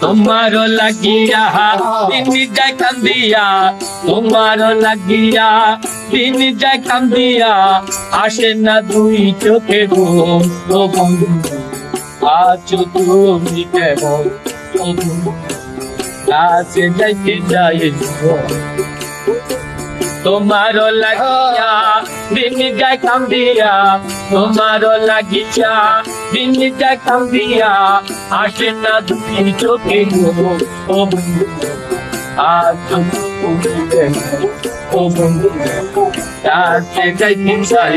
তোমার লাগিয়া তিনি যাই কান্দিয়া, তোমার লাগিয়া তিনি যাই কান্দিয়া, আসে না দুই চোখে ঘুম, ও বন্ধু, আজ তুমি কেমন? কাছে যাইতে যাই তোমার লাগিয়া দিন যায় কান্দিয়া তোমার লাগিয়া দিন যায় কান্দিয়া আসে না দুই চোখে ও বন্ধু তুমি ও বন্ধু কাছে যাইতে যাই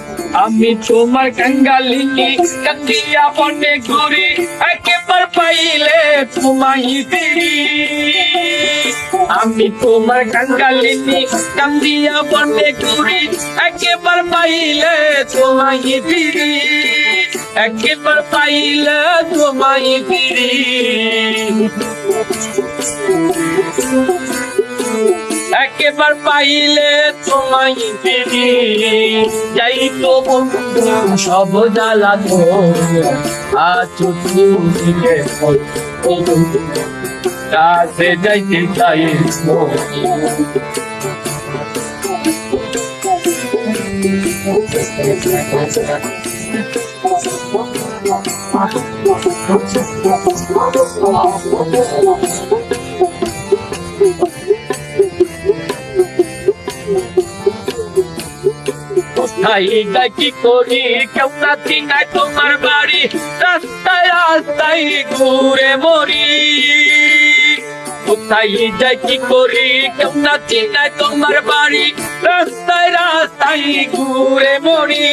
আমি তোমার কাঙ্গালিনী কান্দিয়া বনে ঘুরি, একেবার পাইলে তোমায় ফিরি। আমি তোমার কাঙ্গালিনী কান্দিয়া বনে ঘুরি, একেবার পাইলে তোমায় ফিরি। একেবার পাইলে তোমায় ফিরি। একেবার পাইলে তোমায় ফিরি যাই তো বন্ধু সব জ্বালা তো কাছে যাইতে চাই কোথায় যাই, কি করি? কেউ না চিনায় তোমার বাড়ি। রাস্তায় রাস্তায় ঘুরে মরি। কোথায় কি করি? কেউ না চিনায় তোমার বাড়ি। রাস্তায় রাস্তায় ঘুরে মরি।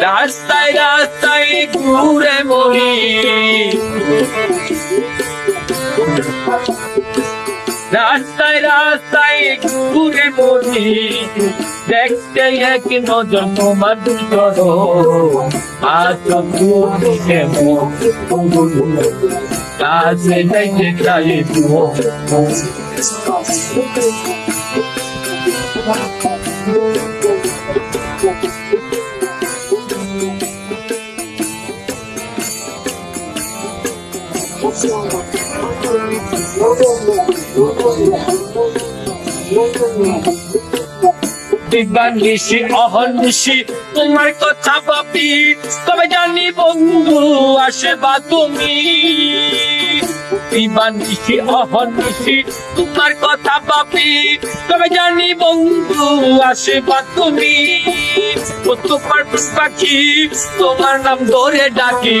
রাস্তায় রাস্তায় ঘুরে মরি। রাস্তায় রাস্তায় ঘুরে মরি দেখতে এক নজর তোমার দুজন আজ তুমি কেমন কাছে দেখতে চাই দিবানিশি অহর্নিশি তোমার কথা ভাবি। তবে জানি বন্ধু আসবা তুমি? দিবানিশি অহর্নিশি তোমার কথা ভাবি। তবে জানি বন্ধু আসবা তুমি? ও তোমার পাখি, তোমার নাম ধরে ডাকি।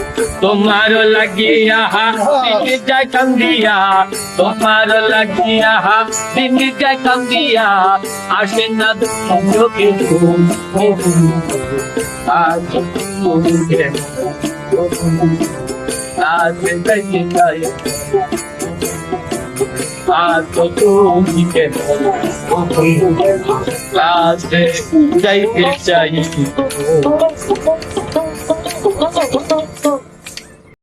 তোমার লাগিয়া, দিন যায় কান্দিয়া। তোমার লাগিয়া, দিন যায় কান্দিয়া। আসে না বন্ধু কাছে যাইতে চাই।